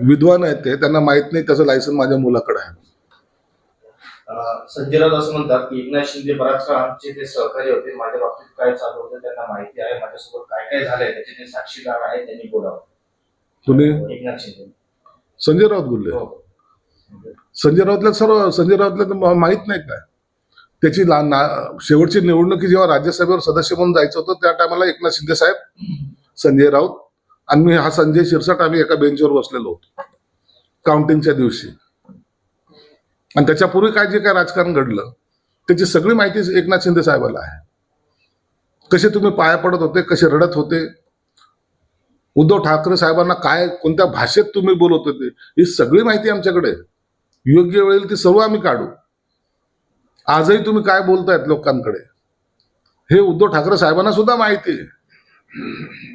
विद्वान आहेत ते त्यांना माहीत नाही त्याचं लायसन माझ्या मुलाकडे आहे. संजय राऊत असं म्हणतात की एकनाथ शिंदे बराच काळ आमचे ते सहकारी होते माझ्या बाबतीत काय चालू होतं त्यांना माहिती आहे माझ्यासोबत काय काय झालंय त्याचे ते साक्षीदार त्यांनी बोलावं. तुम्ही एकनाथ शिंदे. संजय राऊत बोलले. हो. संजय राऊतला सर्व संजय राऊतला तर म- माहीत नाही काय. त्याची ला- ना- शेवटची निवडणुकी जेव्हा राज्यसभेवर सदस्य म्हणून जायचं होतं त्या टायमाला एकनाथ शिंदे साहेब संजय राऊत आणि मी हा संजय शिरसाट आम्ही एका बेंचवर बसलेलो होतो. काउंटिंगच्या दिवशी. आणि त्याच्यापूर्वी काय जे काय राजकारण घडलं त्याची सगळी माहिती एकनाथ शिंदे साहेबाला आहे. कसे तुम्ही पाया पडत होते कसे रडत होते? उद्धव ठाकरे साहेबांना काय कोणत्या भाषेत तुम्ही बोलत होते? ही सगळी माहिती आमच्याकडे योग्य वेळेला ती सर्व आम्ही काढू. आजही तुम्ही काय बोलतायत लोकांकडे? हे उद्धव ठाकरे साहेबांना सुद्धा माहिती आहे.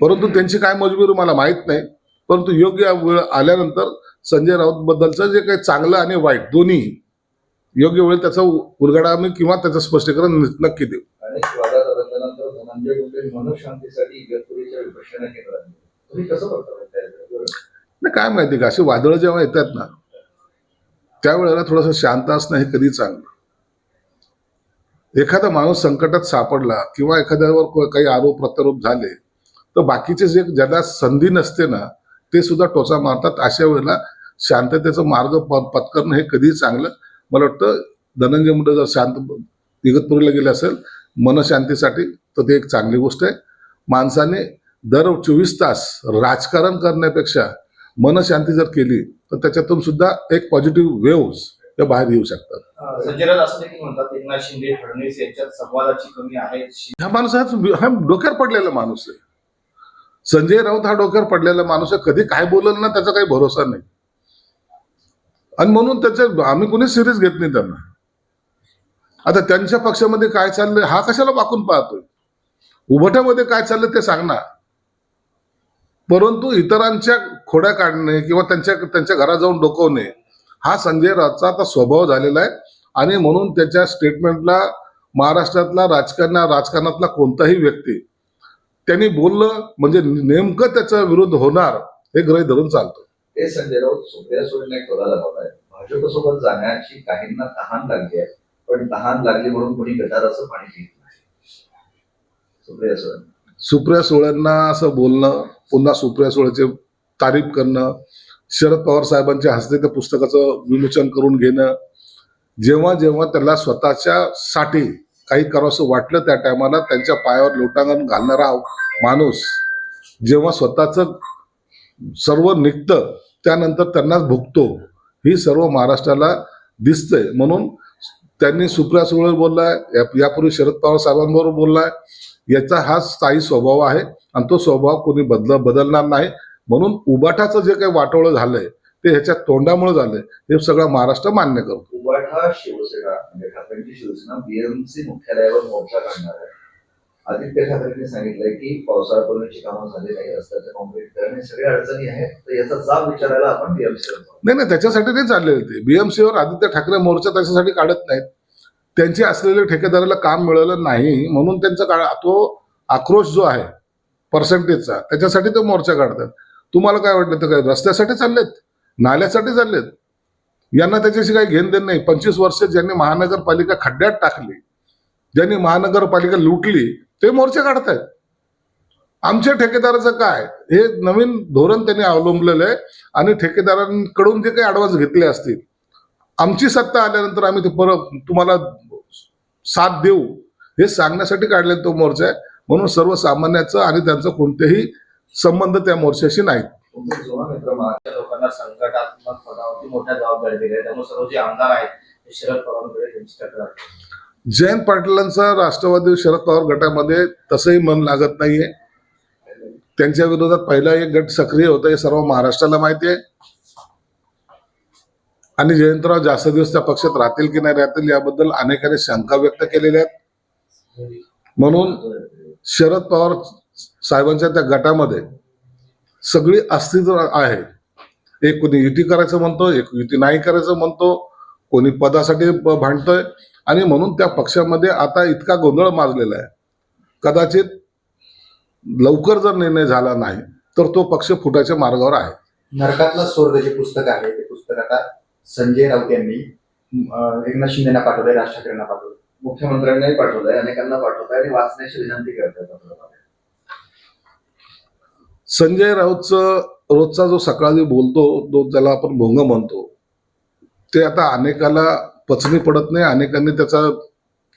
परंतु त्यांची काय मजबुरी मला माहीत नाही. परंतु योग्य वेळ आल्यानंतर संजय राऊत बद्दलचं जे काही चांगलं आणि वाईट दोन्ही योग्य वेळ त्याचा उलगडा आम्ही किंवा त्याचं स्पष्टीकरण नक्की देऊ? नाही काय माहिती का? अशी वादळं जेव्हा येतात ना त्यावेळेला थोडंसं शांत असणं हे कधी चांगलं एखादा माणूस संकटात सापडला किंवा एखाद्यावर काही आरोप प्रत्यारोप झाले तर बाकीचे जे ज्याला संधी नसते ना ते सुद्धा टोचा मारतात. अशा वेळेला शांततेचा मार्ग पत्करणं हे कधीही चांगलं. मला वाटतं धनंजय मुंडे जर शांत इगतपुरीला गेले असेल मनशांतीसाठी तर ते एक चांगली गोष्ट आहे. माणसाने दर चोवीस तास राजकारण करण्यापेक्षा मनशांती जर केली तर त्याच्यातून सुद्धा एक पॉझिटिव्ह वेव्स त्या बाहेर येऊ शकतात. ह्या माणसाच हा डोक्यावर पडलेला माणूस आहे. संजय राऊत हा डोक्यावर पडलेला माणूस आहे. कधी काय बोलल ना त्याचा काही भरोसा नाही. आणि म्हणून त्याचे आम्ही कोणीच सिरियस घेत नाही त्यांना. आता त्यांच्या पक्षामध्ये काय चाललंय हा कशाला वाकून पाहतोय? उभटामध्ये काय चाललंय ते सांग ना. परंतु इतरांच्या खोड्या काढणे किंवा त्यांच्या त्यांच्या घरात जाऊन डोकवणे हा संजय राऊतचा आता स्वभाव झालेला आहे. आणि म्हणून त्याच्या स्टेटमेंटला महाराष्ट्रातला राजकारण राजकारणातला कोणताही व्यक्ती त्यांनी बोललं म्हणजे नेमकं त्याचा विरोध होणार हे ग्रह धरून चालतो. ते संजय राऊत सुप्रिया सुळेने टोला लावलाय भाजपसोबत जाण्याची काहींना तहान लागली आहे पण तहान लागली म्हणून कोणी गटाराचं पाणी पित नाही. सुप्रिया सुळे. सुप्रिया सुळेंना असं बोलणं पुन्हा सुप्रिया सुळेचे तारीफ करणं शरद पवार साहेबांच्या हस्ते त्या पुस्तकाचं विमोचन करून घेणं जेव्हा जेव्हा त्याला स्वतःच्या साठी काही करावंसं वाटलं त्या टायमाला त्यांच्या पायावर लोटांगण घालणारा माणूस जेव्हा स्वतःचं सर्व निघतं त्यानंतर त्यांनाच भुगतो. ही सर्व महाराष्ट्राला दिसतंय. म्हणून त्यांनी सुप्रिया सुळे बोललाय या- यापूर्वी शरद पवार साहेबांबरोबर बोललाय. याचा हा स्थायी स्वभाव आहे आणि तो स्वभाव कोणी बदल बदलणार नाही. म्हणून उबाटाचं जे काही वाटोळं झालंय ते ह्याच्या तोंडामुळे झालंय. हे सगळं महाराष्ट्र मान्य करतो. शिवसेना म्हणजे ठाकरेंची शिवसेना बीएमसी मुख्यालयावर मोर्चा काढणार आहे. आदित्य ठाकरेंनी सांगितलंय की पावसाळ्यापूर्वीची कामं झाली नाही रस्त्याचं हे सगळ्या अडचणी आहेत. तर याचा जाब विचारायला आपण नाही नाही त्याच्यासाठी नाही चाललेले ते बीएमसीवर आदित्य ठाकरे मोर्चा त्याच्यासाठी काढत नाहीत. त्यांची असलेल्या ठेकेदाराला काम मिळालं नाही म्हणून त्यांचा का तो आक्रोश जो आहे पर्सेंटेजचा त्याच्यासाठी ते मोर्चा काढतात. तुम्हाला काय वाटलं तर काय? रस्त्यासाठी चाललेत? नाल्यासाठी चाललेत. यांना त्याच्याशी काही घेण देण नाही. पंचवीस वर्ष ज्यांनी महानगरपालिका खड्ड्यात टाकली ज्यांनी महानगरपालिका लुटली ते मोर्चे काढतायत. आमच्या ठेकेदाराचं काय? हे नवीन धोरण त्यांनी अवलंबलेलं आहे आणि ठेकेदारांकडून जे काही ॲडव्हान्स घेतले असतील आमची सत्ता आल्यानंतर आम्ही ते परत तुम्हाला साथ देऊ हे सांगण्यासाठी काढलेला तो मोर्चा आहे. म्हणून सर्वसामान्याचं आणि त्यांचं कोणतेही संबंध त्या मोर्चाशी नाहीत. तुमचे मित्र लोकांना संकटात्मक पदावरती मोठ्या जबाबदारी दिली आहे. त्यामुळे सर्व जे आमदार आहेत ते शरद पवारांकडे त्यांची तक्रार जयंत पाटलांचा राष्ट्रवादी शरद पवार गटामध्ये तसंही मन लागत नाहीये. त्यांच्या विरोधात पहिला एक गट सक्रिय होता हे सर्व महाराष्ट्राला माहिती आहे. आणि जयंतराव जास्त दिवस त्या पक्षात राहतील की नाही राहतील याबद्दल अनेकांनी शंका व्यक्त केलेल्या आहेत. म्हणून शरद पवार साहेबांच्या त्या गटामध्ये सगळी अस्तित्व आहे. एक कोणी युती करायचं म्हणतो एक युती नाही करायचं म्हणतो कोणी पदासाठी भांडतोय. आणि म्हणून त्या पक्षामध्ये आता इतका गोंधळ माजलेला आहे. कदाचित लवकर जर निर्णय झाला नाही तर तो पक्ष फुटायच्या मार्गावर आहे. नरकातला स्वर्ग जे पुस्तक आहे ते पुस्तक आता संजय राऊत यांनी एकनाथ शिंदेना पाठवलंय राज ठाकरेंना पाठवलं मुख्यमंत्र्यांनाही पाठवलंय अनेकांना पाठवलंय आणि वाचण्याची विनंती करतायत संजय राऊतचं रोजचा जो सकाळी बोलतो तो त्याला आपण भोंग म्हणतो ते आता अनेकाला पचनी पडत नाही अनेकांनी त्याचा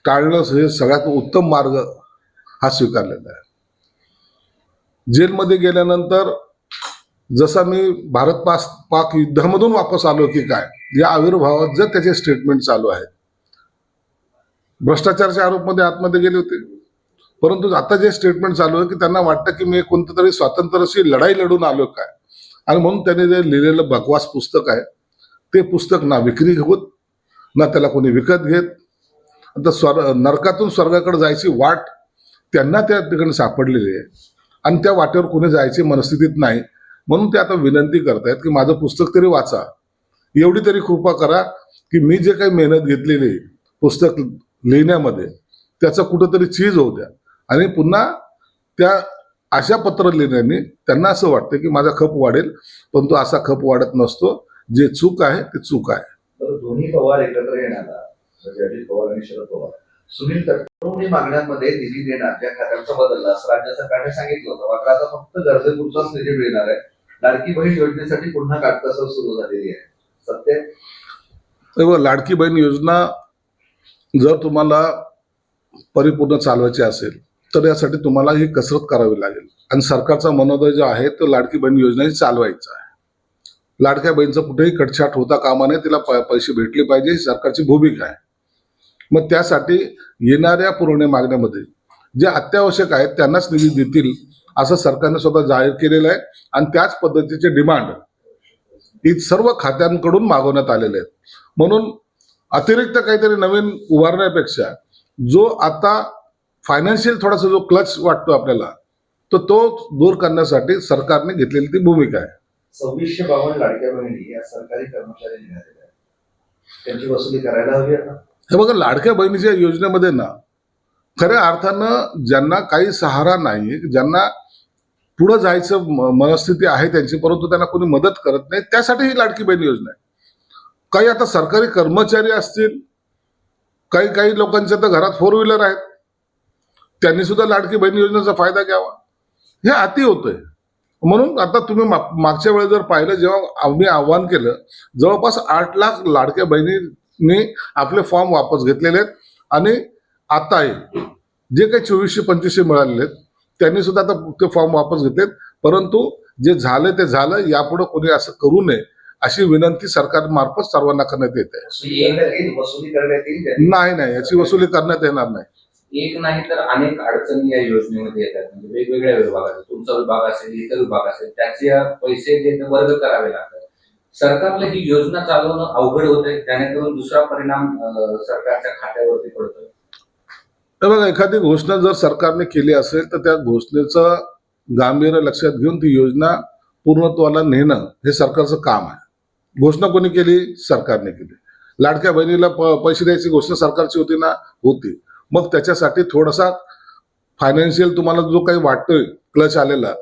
टाळणं हे सगळ्यात उत्तम मार्ग हा स्वीकारलेला आहे. जेलमध्ये गेल्यानंतर जसा मी भारत पास पाक युद्धामधून वापस आलो की काय या आविर्भावात जर त्याचे स्टेटमेंट चालू आहेत. भ्रष्टाचारच्या आरोपमध्ये आतमध्ये गेले होते. परंतु आता जे स्टेटमेंट चालू आहे की त्यांना वाटतं की मी कोणतं तरी स्वातंत्र्याची लढाई लढून आलो काय? आणि म्हणून त्यांनी जे लिहिलेलं बकवास पुस्तक आहे ते पुस्तक ना विक्री होत ना त्याला कोणी विकत घेत. आता स्वर नरकातून स्वर्गाकडे जायची वाट त्यांना त्या ठिकाणी सापडलेली आहे. आणि त्या वाटेवर कोणी जायची मनस्थितीत नाही. म्हणून ते आता विनंती करतायत की माझं पुस्तक तरी वाचा. एवढी तरी कृपा करा की मी जे काही मेहनत घेतलेली आहे पुस्तक लिहिण्यामध्ये त्याचं कुठंतरी चीज होऊ द्या. आणि पुन्हा त्या अशा पत्र लिहिण्याने त्यांना असं वाटतं की माझा खप वाढेल परंतु असा खप वाढत नसतो. जे चूक आहे ते चूक आहे. दोन्ही पवार एकत्र येण्याला म्हणजे अजित पवार आणि शरद पवार. सुनील तटकरे मागण्यांमध्ये निधी देणार ज्या खात्यांचा बदलला असं राज्य सरकारने सांगितलं होतं मात्र आता फक्त गरजेपुरताच निधी मिळणार आहे. लाडकी बहीण योजनेसाठी पुन्हा काटकसर सुरू झालेली आहे. सत्य? लाडकी बहीण योजना जर तुम्हाला परिपूर्ण चालवायची असेल तर यासाठी तुम्हाला ही कसरत करावी लागेल. आणि सरकारचा मनोदय जो आहे तो लाडकी बहीण योजना ही चालवायचा आहे. लाडक्या बहिणीचं कुठेही कटछाट होता कामा नये तिला प- पैसे भेटले पाहिजे ही सरकारची भूमिका आहे. मग त्यासाठी येणाऱ्या पुरवण्या मागण्यामध्ये जे अत्यावश्यक आहेत त्यांनाच निधी देतील असं सरकारने स्वतः जाहीर केलेलं आहे. आणि त्याच पद्धतीचे डिमांड ही सर्व खात्यांकडून मागवण्यात आलेले आहेत. म्हणून अतिरिक्त काहीतरी नवीन उभारण्यापेक्षा जो आता फायनान्शियल थोडासा जो क्लच वाटतो आपल्याला तर तो दूर करण्यासाठी सरकारने घेतलेली ती भूमिका आहे. सव्वीसशे बावन्न लाडक्या बहिणी या सरकारी आहेत. त्यांची वसुली करायला हवी आता. हे बघा लाडक्या बहिणीच्या योजनेमध्ये ना खऱ्या अर्थानं ज्यांना काही सहारा नाही ज्यांना पुढं जायचं मनस्थिती आहे त्यांची परंतु त्यांना कोणी मदत करत नाही त्यासाठी ही लाडकी बहीण योजना आहे. काही आता सरकारी कर्मचारी असतील काही काही लोकांच्या तर घरात फोर व्हीलर आहेत. त्यांनी सुद्धा लाडकी बहीण योजनेचा फायदा घ्यावा. हे अति होतंय. म्हणून आता तुम्ही माग- मागच्या वेळेस जर पाहिलं जेव्हा आम्ही आव्हान केलं जवळपास आठ लाख लाडक्या बहिणींनी आपले फॉर्म वापस घेतलेले आहेत. आणि आताही जे काही चोवीसशे पंचवीसशे मिळालेले आहेत त्यांनी सुद्धा आता ते फॉर्म वापस घेतलेत. परंतु जे झालं ते झालं यापुढे कोणी असं करू नये अशी विनंती सरकारमार्फत सर्वांना करण्यात येत आहे. नाही नाही. याची वसुली करण्यात येणार नाही. एक नाही तर अनेक अडचणी या योजनेमध्ये येतात. म्हणजे वेगवेगळ्या विभागात तुमचा विभाग असेल इतर विभाग असेल त्याचे पैसे जे वर्ग करावे लागतात. सरकारला ही योजना चालवणं अवघड होते आहे. जेणेकरून दुसरा परिणाम सरकारच्या खात्यावरती पडतो बघा एखादी घोषणा जर सरकारने केली असेल तर त्या घोषणेचं गांभीर्य लक्षात घेऊन ती योजना पूर्णत्वाला नेणं हे सरकारचं काम आहे. घोषणा कोणी केली? सरकारने केली. लाडक्या बहिणीला पैसे द्यायची घोषणा सरकारची होती ना? होती. मग त्याच्यासाठी थोडासा फायनान्शियल तुम्हाला जो काही वाटतोय क्लच आलेला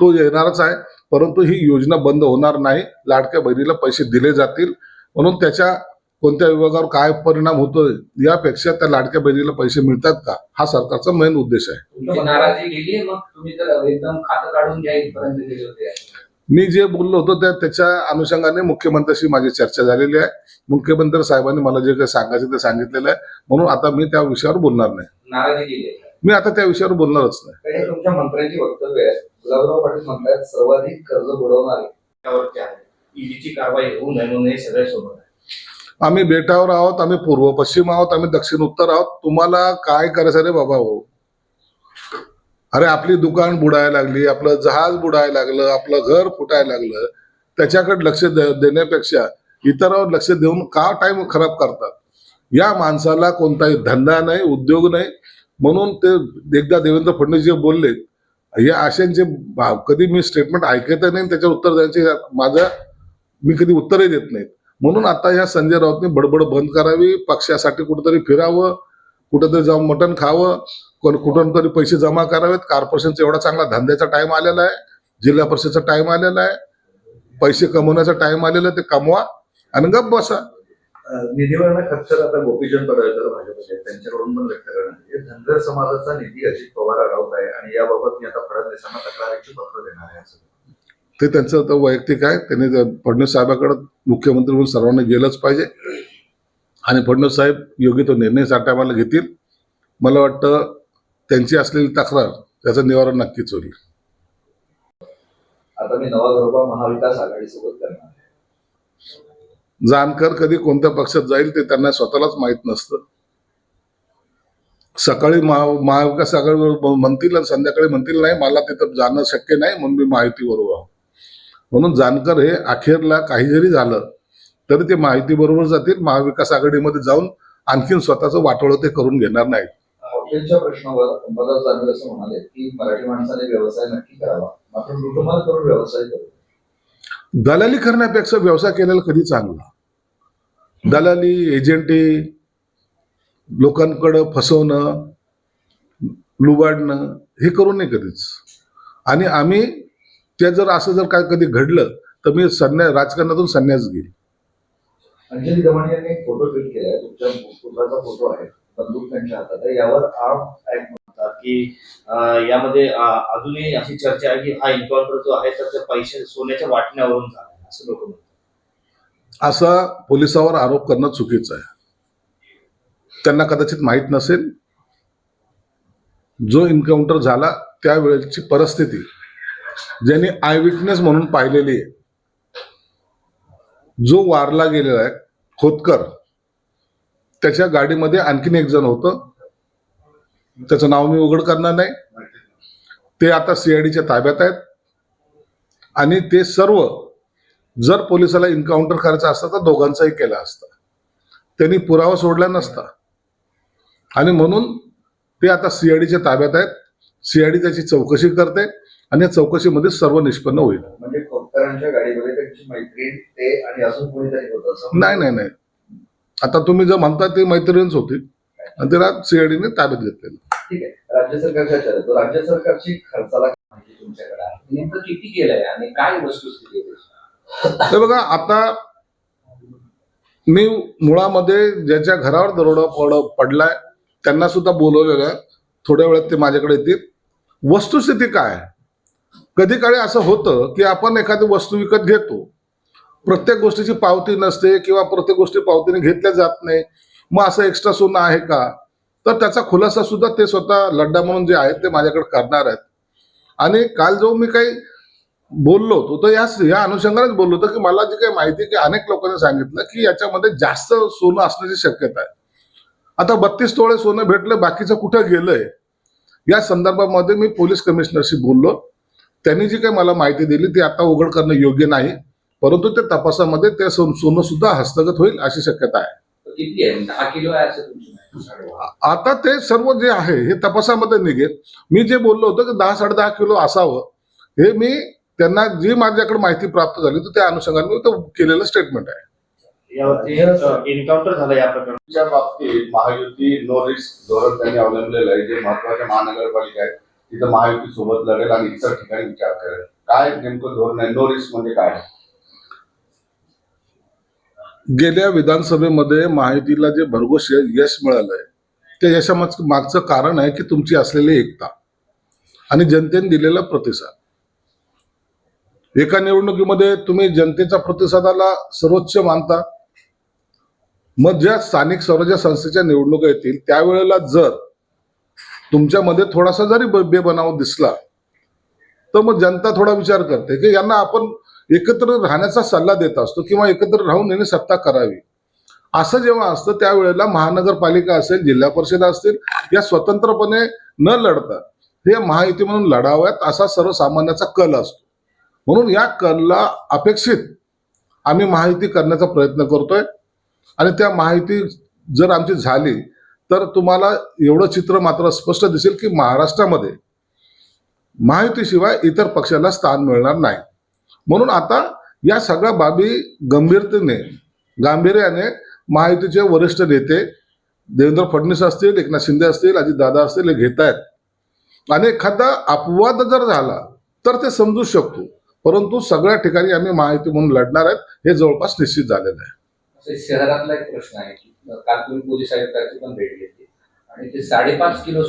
तो येणारच आहे. परंतु ही योजना बंद होणार नाही. लाडक्या बहिणीला पैसे दिले जातील. म्हणून त्याच्या कोणत्या विभागावर काय परिणाम होतोय यापेक्षा त्या लाडक्या बहिणीला पैसे मिळतात का? हा सरकारचा मेन उद्देश आहे. नाराजी गेली मग तुम्ही तर एकदम खातं काढून घ्या इथपर्यंत गेले होते. मी जे बोललो होतो त्या त्याच्या अनुषंगाने मुख्यमंत्र्याशी माझी चर्चा झालेली आहे. मुख्यमंत्री साहेबांनी मला जे काही सांगायचं ते सांगितलेलं आहे. म्हणून आता मी त्या विषयावर बोलणार नाही. मी आता त्या विषयावर बोलणारच नाही. तुमच्या मंत्र्यांची वक्तव्य आहे. गुलाबराव पाटील म्हणतात सर्वाधिक कर्ज बुडवणारे ईडीची कारवाई होऊ नये म्हणून हे सगळे सोबत आहे. आम्ही बेटावर आहोत आम्ही पूर्व पश्चिम आहोत आम्ही दक्षिण उत्तर आहोत. तुम्हाला काय करायचं रे बाबा हो? अरे आपली दुकान बुडायला लागली आपलं जहाज बुडायला लागलं आपलं घर फुटायला लागलं त्याच्याकडे लक्ष देण्यापेक्षा इतरांवर लक्ष देऊन का टाइम खराब करतात? या माणसाला कोणताही धंदा नाही उद्योग नाही. म्हणून ते एकदा देवेंद्र फडणवीस जे बोलले या आशयांचे भाव कधी मी स्टेटमेंट ऐकत नाही त्याच्या उत्तर द्यायचे माझं मी कधी उत्तरही देत नाहीत म्हणून आता या संजय राऊतने बडबड बंद करावी पक्षासाठी कुठेतरी फिरावं कुठेतरी जाऊन मटण खावं कोण कुठून तरी पैसे जमा करावेत. कॉर्पोरेशनचा एवढा चांगला धंद्याचा टाइम आलेला आहे. जिल्हा परिषदचा टाइम आलेला आहे. पैसे कमवण्याचा टाइम आलेला ते कमवा आणि गप बसा. निधीवरनं खर्च आता गोपीचंद पडळकर भाजपचे त्यांच्याकडून पण व्यक्त. धनगर समाजाचा निधी अजित पवार अडवत आहे आणि याबाबत मी आता फडणवीसांना तक्रारीची पत्र देणार आहे ते त्यांचं तर वैयक्तिक आहे. त्यांनी फडणवीस साहेबाकडे मुख्यमंत्री म्हणून सर्वांनी गेलंच पाहिजे. आणि फडणवीस साहेब योग्य तो निर्णय त्या टायमाला घेतील. मला वाटतं त्यांची असलेली तक्रार त्याचं निवारण नक्कीच होईल. आता मी नवा महाविकास आघाडीसोबत करणार जानकर कधी कोणत्या पक्षात जाईल ते त्यांना स्वतःलाच माहीत नसतं. सकाळी महा महाविकास आघाडीवर म्हणतील आणि संध्याकाळी म्हणतील नाही मला तिथं जाणं शक्य नाही म्हणून मी माहितीबरोबर आहो म्हणून जानकर हे अखेरला काही जरी झालं तरी ते माहिती बरोबर जातील महाविकास आघाडीमध्ये जाऊन आणखीन स्वतःचं वाटोळं ते करून घेणार नाहीत. हॉटेलच्या प्रश्नावर अंबादास दानवे असं म्हणाले की मराठी माणसाने व्यवसाय नक्की करावा. मात्र लुटमार करून व्यवसाय करू. दलाली करण्यापेक्षा व्यवसाय केलेला कधी चांगला? दलाली एजंटी लोकांकडं फसवणं लुबाडणं हे करू नये कधीच. आणि आम्ही ते जर असं जर काय कधी घडलं तर मी संन्या राजकारणातून संन्यास घेईल अंजली दमानी यांनी फोटो ट्विट केलाय तुमच्या पुत्राचा फोटो आहे. बंदूक त्यांच्या हातात आहे. यावर आर्म ऍक्ट म्हणतात की यामध्ये अजूनही अशी चर्चा आहे की हा एन्काउंटर जो आहे तर पैसे सोन्याच्या वाटण्यावरून झाला असं लोक म्हणतात. असा पोलिसावर आरोप करणं चुकीचं आहे. त्यांना कदाचित माहीत नसेल जो एन्काउंटर झाला त्यावेळेची परिस्थिती ज्यांनी आय विटनेस म्हणून पाहिलेली आहे. जो वारला गेलेला आहे खोतकर त्याच्या गाडीमध्ये आणखीन एक जण होतं. त्याचं नाव मी उघड करणार नाही. ते आता सीआयडीच्या ताब्यात आहेत. आणि ते सर्व जर पोलिसाला एन्काउंटर करायचा असता तर दोघांचाही केला असता. त्यांनी पुरावा सोडला नसता. आणि म्हणून ते आता सीआयडीच्या ताब्यात आहेत. सीआयडी त्याची चौकशी करते आणि या चौकशीमध्ये सर्व निष्पन्न होईल. म्हणजे खोतकरांच्या गाडीमध्ये त्यांची मैत्रीण ते आणि अजून कोणीतरी होतं असं? नाही नाही नाही. आता तुम्ही जर म्हणता ते मैत्रिणीच होती आणि त्याला सीआयडीने ताब्यात घेतलेलं. ठीक आहे. राज्य सरकारच्या राज्य सरकारची खर्चाला माहिती तुमच्याकडे आहे. नेमकं किती केलंय आणि काय वस्तुस्थिती आहे त्याची? हे बघा आता मी मुळामध्ये ज्याच्या घरावर दरोडा पड पडलाय त्यांना सुद्धा बोलवलेलं आहे. थोड्या वेळात ते माझ्याकडे येतील. वस्तुस्थिती काय आहे? कधी काळी असं होतं की आपण एखादी वस्तू विकत घेतो प्रत्येक गोष्टीची पावती नसते किंवा प्रत्येक गोष्टी पावतीने घेतल्या जात नाही. मग असं एक्स्ट्रा सोनं आहे का? तर त्याचा खुलासा सुद्धा ते स्वतः लड्डा म्हणून जे आहेत ते माझ्याकडे करणार आहेत. आणि काल जो मी काही बोललो होतो तर या या अनुषंगानेच बोललो होतो की मला जी काही माहिती की अनेक लोकांनी सांगितलं की याच्यामध्ये जास्त सोनं असण्याची शक्यता आहे. आता बत्तीस तोळे सोनं भेटलं बाकीचं कुठं गेलंय? या संदर्भामध्ये मी पोलीस कमिशनरशी बोललो. त्यांनी जी काही मला माहिती दिली ती आता उघड करणं योग्य नाही. परंतु ते तपासामध्ये ते सोनं सुद्धा हस्तगत होईल अशी शक्यता आहे. किती आहे? आहे आता ते सर्व जे आहे हे तपासामध्ये निघेल. मी जे बोललो होतो की दहा साडे दहा किलो असावं हे मी त्यांना जी माझ्याकडे माहिती प्राप्त झाली तर त्या अनुषंगाने मी तो केलेलं स्टेटमेंट आहे. यावरती एन्काउंटर झालं या प्रकरणात. च्या बाबतीत महायुती नो रिस्क धोरण त्यांनी अवलंबलेलं आहे. जे महत्त्वाच्या महानगरपालिका आहेत तिथं महायुती सोबत लढेल आणि इतर ठिकाणी विचार करेल. काय नेमकं धोरण आहे? नो रिस्क म्हणजे काय? गेल्या विधानसभेमध्ये महायुतीला जे भरघोस य- यश मिळालंय त्या यशा मागचं कारण आहे की तुमची असलेली एकता आणि जनतेने दिलेला प्रतिसाद. एका निवडणुकीमध्ये तुम्ही जनतेच्या प्रतिसादाला सर्वोच्च मानता. मग ज्या स्थानिक स्वराज्य संस्थेच्या निवडणुका येतील त्यावेळेला जर तुमच्यामध्ये थोडासा जरी बेबनाव दिसला तर मग जनता थोडा विचार करते की यांना आपण एकत्र राहण्याचा सल्ला देत असतो किंवा एकत्र राहून यांनी सत्ता करावी. असं जेव्हा असतं त्यावेळेला महानगरपालिका असेल जिल्हा परिषद असतील या स्वतंत्रपणे न लढता हे महायुती म्हणून लढाव्यात असा सर्वसामान्याचा कल असतो. म्हणून या कलला अपेक्षित आम्ही महायुती करण्याचा प्रयत्न करतोय. आणि त्या महायुती जर आमची झाली तर तुम्हाला एवढं चित्र मात्र स्पष्ट दिसेल की महाराष्ट्रामध्ये महायुतीशिवाय इतर पक्षाला स्थान मिळणार नाही. म्हणून आता या सगळ्या बाबी गंभीरतेने गांभीर्याने महायुतीचे वरिष्ठ नेते देवेंद्र फडणवीस असतील एकनाथ शिंदे असतील अजितदादा असतील हे घेत आहेत. आणि एखादा अपवाद जर झाला तर ते समजू शकतो. परंतु सगळ्या ठिकाणी आम्ही महायुती म्हणून लढणार आहेत हे जवळपास निश्चित झालेलं आहे. शहरातला एक प्रश्न आहे की काल तुम्ही पोलीस आयुक्तांची पण भेट घेतली. आणि ते साडेपाच किलो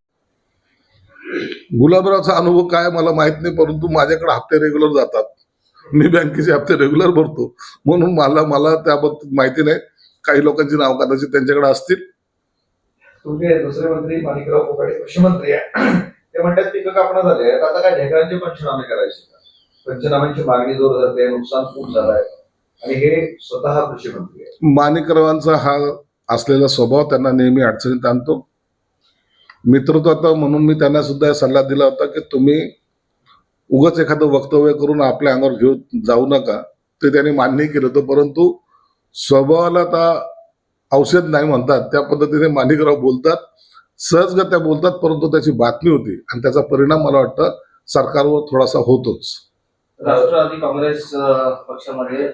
गुलाबरावचा अनुभव काय मला माहीत नाही परंतु माझ्याकडे हप्ते रेग्युलर जातात. मी बँकेचे हप्ते रेग्युलर भरतो. म्हणून मला मला त्याबाबतीत माहिती नाही. काही लोकांची नाव कदाचित त्यांच्याकडे असतील. तुमचे दुसरे मंत्री माणिकराव कोकाडे कृषी मंत्री आहे. ते म्हणतात पिकं कापणं झाले आता काय ढेकळांचे पंचनामे करायचे पंचनाम्यांची मागणी जोर धरते. नुकसान खूप झालंय आणि हे स्वतः कृषी मंत्री आहे. माणिकरावांचा हा असलेला स्वभाव त्यांना नेहमी अडचणीत आणतो. मित्रत्वाचा म्हणून मी त्यांना सुद्धा सल्ला दिला होता की तुम्ही उगाच एखादं वक्तव्य करून आपल्या अंगावर घेऊन जाऊ नका. ते त्यांनी मान्य केलं होतं परंतु स्वभावाला आता औषध नाही म्हणतात. त्या पद्धतीने माणिकराव बोलतात. सहजगत्या बोलतात परंतु त्याची बातमी होती. आणि त्याचा परिणाम मला वाटतं सरकारवर थोडासा होतोच. राष्ट्रवादी काँग्रेस पक्षामध्ये